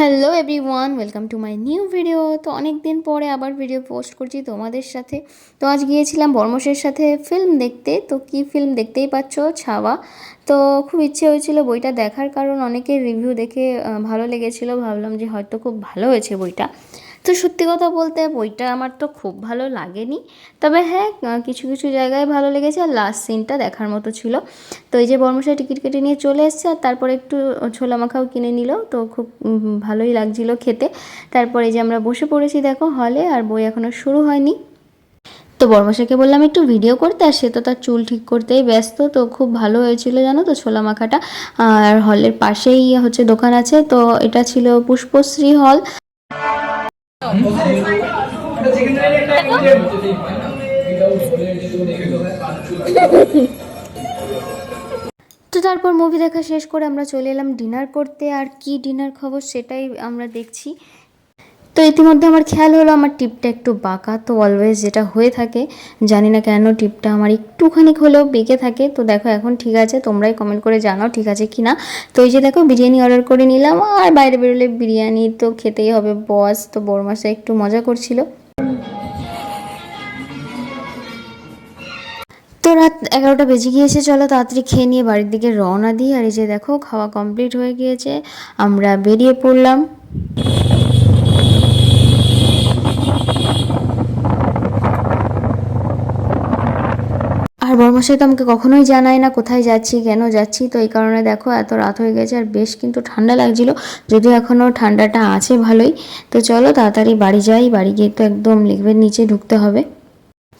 Hello everyone welcome to my new video তো অনেক দিন পরে আবার ভিডিও পোস্ট করছি তোমাদের সাথে। তো আজ গিয়েছিলাম বর্মসের সাথে ফিল্ম দেখতে। তো কি ফিল্ম দেখতেই পাচ্ছ? ছাওয়া। তো খুব ইচ্ছে হয়েছিল বইটা দেখার কারণ অনেকের রিভিউ দেখে ভালো লেগেছিলো। ভাবলাম যে হয়তো খুব ভালো হয়েছে বইটা। তো সত্যি কথা বলতে বইটা আমার তো খুব ভালো লাগেনি। তবে হ্যাঁ কিছু কিছু জায়গায় ভালো লেগেছে আর লাস্ট সিনটা দেখার মতো ছিল। তো এই যে বর্মশাই টিকিট কেটে নিয়ে চলে এসছে আর তারপরে একটু ছোলা মাখাও কিনে নিল। তো খুব ভালোই লাগছিল খেতে। তারপরে যে আমরা বসে পড়েছি দেখো হলে আর বই এখনও শুরু হয়নি। তো বর্মশাকে বললাম একটু ভিডিও করতে আর সে তো তার চুল ঠিক করতেই ব্যস্ত। তো খুব ভালো হয়েছিল জানো তো ছোলা মাখাটা আর হলের পাশেই হচ্ছে দোকান আছে। তো এটা ছিল পুষ্পশ্রী হল তো তারপর মুভি দেখা শেষ করে আমরা চলে এলাম ডিনার করতে। আর কি ডিনার খবর সেটাই আমরা দেখছি। তো ইতিমধ্যে আমার খেয়াল হলো, আমার টিপটা একটু বাঁকা। তো অলওয়েজ যেটা হয়ে থাকে, জানি না কেন টিপটা আমার একটুখানি হলেও বেঁকে থাকে। তো দেখো, এখন ঠিক আছে, তোমরাই কমেন্ট করে জানাও ঠিক আছে কি না তো এই যে দেখো, বিরিয়ানি অর্ডার করে নিলাম। আর বাইরে বেরোলে বিরিয়ানি তো খেতেই হবে বস তো বড়মাসা একটু মজা করছিল। তো রাত এগারোটা বেজে গিয়েছে, চলো তাড়াতাড়ি খেয়ে নিয়ে বাড়ির দিকে রওনা দিই। আর এই যে দেখো, খাওয়া কমপ্লিট হয়ে গিয়েছে, আমরা বেরিয়ে পড়লাম। আর বর্মশাই তো আমাকে কখনোই জানায় না কোথায় যাচ্ছি, কেন যাচ্ছি। তো এই কারণে দেখো, এত রাত হয়ে গেছে আর বেশ কিন্তু ঠান্ডা লাগছিল, যদিও এখনও ঠান্ডাটা আছে ভালোই। তো চলো তাড়াতাড়ি বাড়ি যাই, বাড়ি গিয়ে তো একদম লিখবের নিচে ঢুকতে হবে।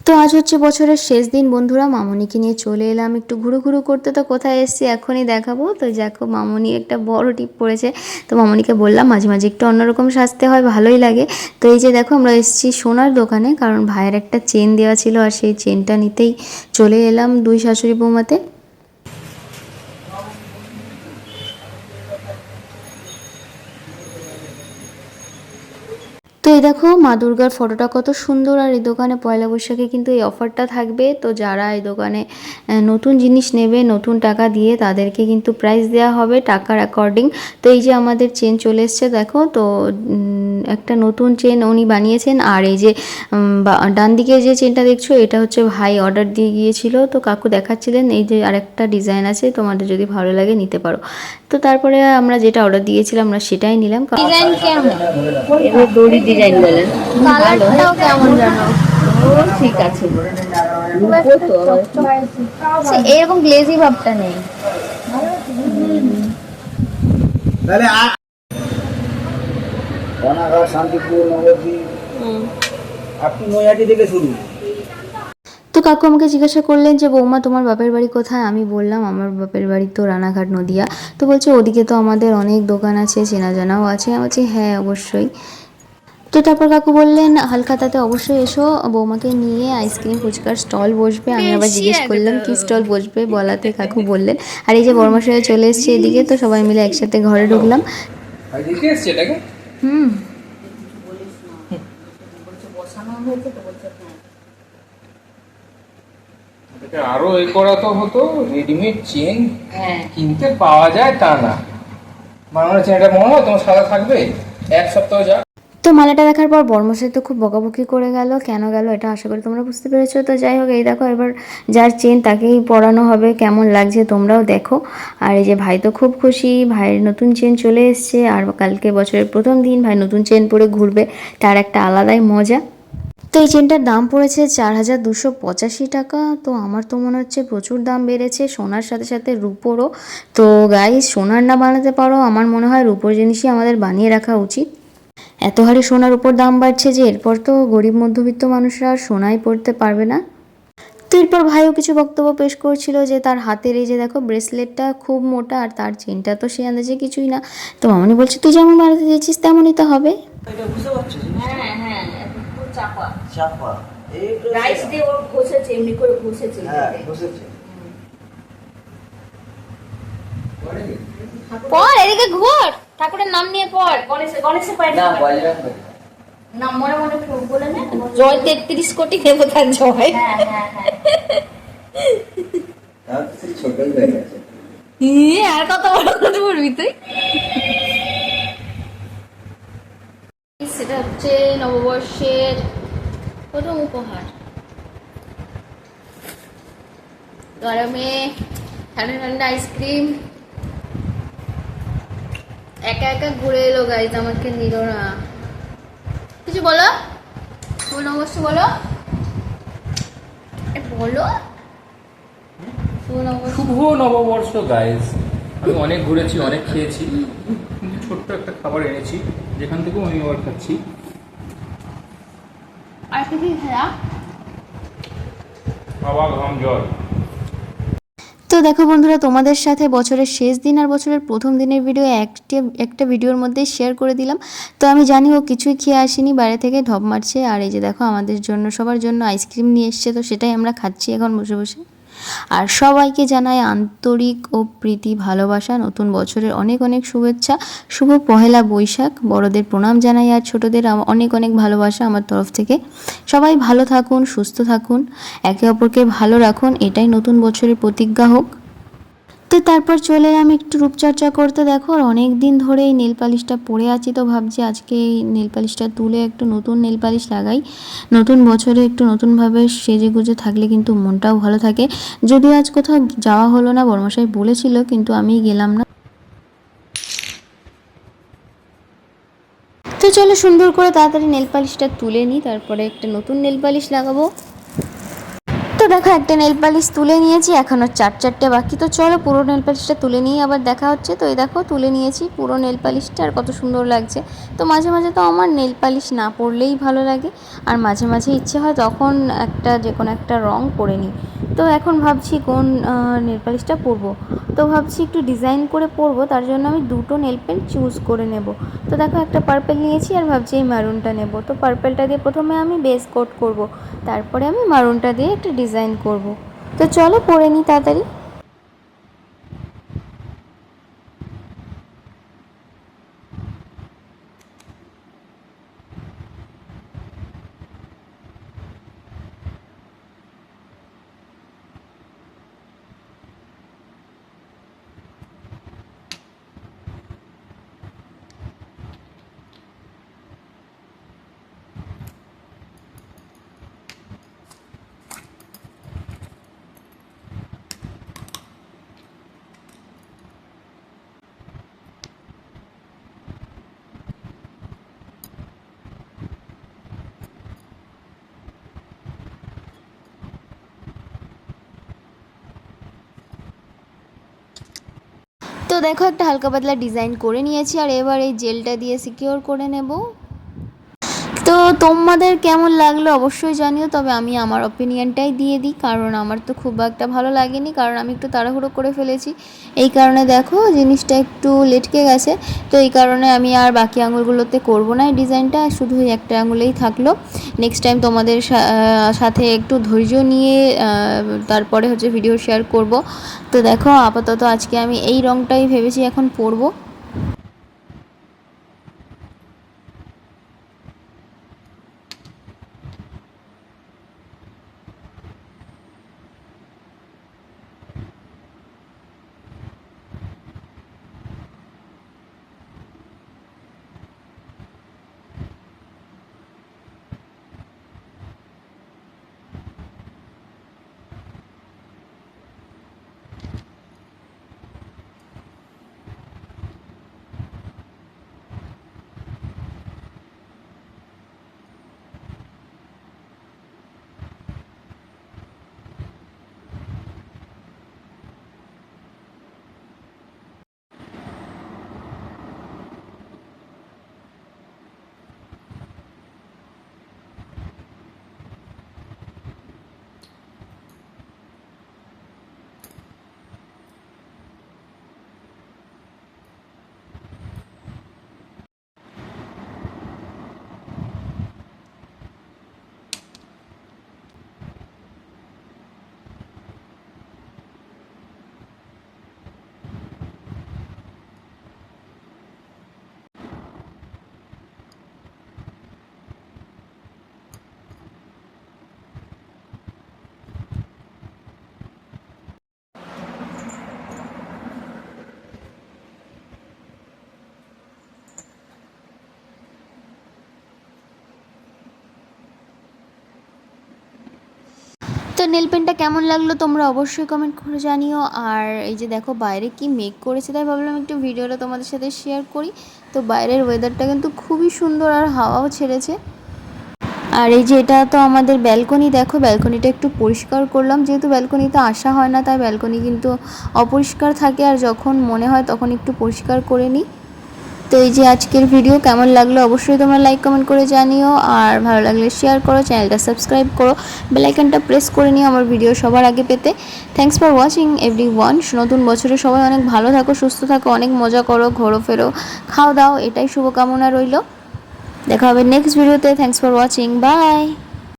তো আজ হচ্ছে বছরের শেষ দিন, বন্ধুরা। মামনিকে নিয়ে চলে এলাম একটু ঘুরু ঘুরু করতে। তো কোথায় এসছি এখনই দেখাবো। তো দেখো, মামনি একটা বড় টিপ পড়েছে। তো মামনিকে বললাম, মাঝে মাঝে একটু অন্যরকম সাজতে হয়, ভালোই লাগে। তো এই যে দেখো, আমরা এসেছি সোনার দোকানে, কারণ ভাইয়ের একটা চেন দেওয়া ছিল, আর সেই চেনটা নিতেই চলে এলাম দুই শাশুড়ি বৌমাতে। তো এই দেখো মা দুর্গার ফটোটা কত সুন্দর। আর এই দোকানে পয়লা বৈশাখে কিন্তু এই অফারটা থাকবে। তো যারা এই দোকানে নতুন জিনিস নেবে নতুন টাকা দিয়ে তাদেরকে কিন্তু প্রাইস দেওয়া হবে টাকার অ্যাকর্ডিং তো এই যে আমাদের চেন চলে এসছে দেখো তো একটা নতুন চেন উনি বানিয়েছেন। আর এই যে বা- ডান দিকে যে চেনটা দেখছ এটা হচ্ছে ভাই অর্ডার দিয়ে গিয়েছিল। তো কাকু দেখাচ্ছিলেন এই যে আরেকটা ডিজাইন আছে তোমাদের যদি ভালো লাগে নিতে পারো। তো তারপরে আমরা যেটা অর্ডার দিয়েছিলাম আমরা সেটাই নিলাম। ডিজাইন কেমন? দড়ি ডিজাইন বলেন। কালারটাও কেমন জানো ঠিক আছে। এরকম গ্লেজি ভাবটা নেই। তাহলে আ- শান্তিপুর নবদ্বীপ। আপনি নৈহাটি থেকে শুরু। তো কাকু আমাকে জিজ্ঞাসা করলেন যে বৌমা তোমার বাপের বাড়ি কোথায়? আমি বললাম আমার বাপের বাড়ি তো রানাঘাট নদিয়া। তো বলছে ওদিকে তো আমাদের অনেক দোকান আছে চেনা জানাও আছে। আমি বলছি হ্যাঁ অবশ্যই। তো তারপর কাকু বললেন হালখাতাতে অবশ্যই এসো বৌমাকে নিয়ে আইসক্রিম ফুচকার স্টল বসবে। আমি আবার জিজ্ঞেস করলাম কি স্টল বসবে? বলাতে কাকু বললেন আর এই যে বর্মাশয়ে চলে এসছে এদিকে তো সবাই মিলে একসাথে ঘরে ঢুকলাম। হুম। আরও এ করা তো হতো রেডিমেড চেন হ্যাঁ। কিনতে পাওয়া যায় তা না। বাংলা চেন এটা মনে হয় তোমার সাদা থাকবে এক সপ্তাহ যা তো মালাটা দেখার পর বর্মশাই তো খুব বকাবকি করে গেল। কেন গেল এটা আশা করি তোমরা বুঝতে পেরেছ। তো যাই হোক, এই দেখো, এবার যার চেন তাকেই পরানো হবে। কেমন লাগছে তোমরাও দেখো। আর এই যে ভাই তো খুব খুশি, ভাইয়ের নতুন চেন চলে এসছে। আর কালকে বছরের প্রথম দিন ভাই নতুন চেন পরে ঘুরবে। তার একটা আলাদাই মজা। তো এই চেনটার দাম পড়েছে চার হাজার দুশো পঁচাশি টাকা। তো আমার তো মনে হচ্ছে প্রচুর দাম বেড়েছে। সোনার সাথে সাথে রুপোরও। তো গাই সোনার না বানাতে পারো। আমার মনে হয় রুপোর জিনিসই আমাদের বানিয়ে রাখা উচিত। এত হারে সোনার উপর দাম বাড়ছে যে এরপর তো গরিব মধ্যবিত্ত মানুষরা আর সোনাই পড়তে পারবে না। তো এরপর ভাইও কিছু বক্তব্য পেশ করছিল যে তার হাতের এই যে দেখো ব্রেসলেটটা খুব মোটা আর তার চেনটা তো সে আন্দাজে কিছুই না। তো মামনি বলছে তুই যেমন বানাতে দিয়েছিস তেমনই তো হবে। হ্যাঁ হ্যাঁ চাপা। চাপা। রাইস দিয়ে ওর ঘষেছে এমনি করে ঘষেছে হ্যাঁ পর এদিকে ঘোর। নাম নিয়ে গণেশ গণেশের পায়ে না না। মনে মনে বলে না জয় তেত্রিশ কোটি দেবতার জয়। হ্যাঁ হ্যাঁ হ্যাঁ। তার ছোটই হয়ে গেছে। আর কত বড় কথা বলবি তুই? সেটা হচ্ছে নববর্ষের প্রথম উপহার। গরমে ঠান্ডা ঠান্ডা আইসক্রিম একা একা ঘুরে এলো গাইজ আমাকে নিল না। কিছু বলো? শুভ নববর্ষ বলো? বলো? শুভ নববর্ষ গাইজ আমি অনেক ঘুরেছি অনেক খেয়েছি। ছোট্ট একটা খাবার এনেছি যেখান থেকেও আমি আবার খাচ্ছি। আর কি খেলা হাওয়া ঘাম জল। দেখো বন্ধুরা, তোমাদের সাথে বছরের শেষ দিন আর বছরের প্রথম দিনের ভিডিও একটা একটা ভিডিওর মধ্যে শেয়ার করে দিলাম। তো আমি জানি ও কিছুই খেয়ে আসিনি, বাইরে থেকে ঢপ মারছে। আর এই যে দেখো, আমাদের জন্য, সবার জন্য আইসক্রিম নিয়ে এসছে, তো সেটাই আমরা খাচ্ছি এখন বসে বসে। আর সবাইকে জানাই আন্তরিক ও প্রীতি ভালোবাসা, নতুন বছরের অনেক অনেক শুভেচ্ছা, শুভ পহেলা বৈশাখ। বড়দের প্রণাম জানাই আর ছোটদের অনেক অনেক ভালোবাসা আমার তরফ থেকে। সবাই ভালো থাকুন, সুস্থ থাকুন, একে অপরকে ভালো রাখুন, এটাই নতুন বছরের প্রতিজ্ঞা হোক। তো তারপর চলে এলাম একটু রূপচর্চা করতে। দেখো, আর অনেক দিন ধরে এই নেল পালিশটা পরে আছি তো ভাবছি আজকে এই নেল পালিশটা তুলে একটু নতুন নেল পালিশ লাগাই। নতুন বছরে একটু নতুনভাবে সেজে গুজে থাকলে কিন্তু মনটাও ভালো থাকে। যদিও আজ কোথাও যাওয়া হলো না, বর্মশাই বলেছিল, কিন্তু আমি গেলাম না। তো চলো সুন্দর করে তাড়াতাড়ি নেল পালিশটা তুলে নিই, তারপরে একটা নতুন নেল পালিশ লাগাবো। তো দেখো, একটা নেল পালিশ তুলে নিয়েছি এখনও চার চারটে বাকি। তো চলো পুরো নেল পালিশটা তুলে নিয়ে আবার দেখা হচ্ছে। তো এই দেখো, তুলে নিয়েছি পুরো নেল পালিশটা আর কত সুন্দর লাগছে। তো মাঝে মাঝে তো আমার নেল পালিশ না পরলেই ভালো লাগে। আর মাঝে মাঝে ইচ্ছে হয় তখন একটা যে কোনো একটা রং করে নিই। তো এখন ভাবছি কোন নেল পালিশটা পরবো। তো ভাবছি একটু ডিজাইন করে পরবো, তার জন্য আমি দুটো নেল পেন্ট চুজ করে নেব। তো দেখো একটা পার্পেল নিয়েছি আর ভাবছি এই মারুনটা নেব। তো পার্পেলটা দিয়ে প্রথমে আমি বেস কোট করব, তারপরে আমি মারুনটা দিয়ে একটা ডিজাইন করব। তো চলো পরে নিই তাড়াতাড়ি। দেখো, একটা হালকা পাতলা ডিজাইন করে নিয়েছি, আর এবার এই জেলটা দিয়ে সিকিওর করে নেব। তো তোমাদের কেমন লাগল অবশ্যই জানিও, তবে আমি আমার অপিনিয়নটাই দিয়ে দিই, কারণ আমার তো খুব একটা ভালো লাগেনি, কারণ আমি একটু তাড়াহুড়ো করে ফেলেছি। এই কারণে দেখো জিনিসটা একটু লেটকে গেছে, তো এই কারণে আমি আর বাকি আঙুলগুলোতে করব না এই ডিজাইনটা, শুধু একটা আঙুলেই থাকল। নেক্সট টাইম তোমাদের সাথে একটু ধৈর্য নিয়ে তারপরে হচ্ছে ভিডিও শেয়ার করব। তো দেখো আপাতত আজকে আমি এই রংটাই ভেবেছি এখন পরবো। নেল পেনটা কেমন লাগল তোমরা অবশ্যই কমেন্ট করে জানিও। আর এই যে দেখো, বাইরে কি মেক করেছে তাই ভাবলাম একটু ভিডিওটা তোমাদের সাথে শেয়ার করি। তো বাইরের ওয়েদারটা কিন্তু খুবই সুন্দর আর হাওয়াও ছেড়েছে। আর এই যে এটা তো আমাদের ব্যালকনি দেখো ব্যালকনিটা একটু পরিষ্কার করলাম। যেহেতু ব্যালকনিতে আসা হয় না, তাই ব্যালকনি কিন্তু অপরিষ্কার থাকে। আর যখন মনে হয় তখন একটু পরিষ্কার করে নিই। তো এই যে আজকের ভিডিও কেমন লাগল অবশ্যই তোমরা লাইক কমেন্ট করে জানিও। আর ভালো লাগলে শেয়ার করো চ্যানেলটা সাবস্ক্রাইব করো। বেলাইকনটা প্রেস করে নিও আমার ভিডিও সবার আগে পেতে। Thanks for watching every one নতুন বছরে সবাই অনেক ভালো থাকো, সুস্থ থাকো, অনেক মজা করো, ঘোরো ফেরো, খাও দাও, এটাই শুভকামনা রইল। দেখা হবে নেক্সট ভিডিওতে থ্যাংকস ফর ওয়াচিং বাই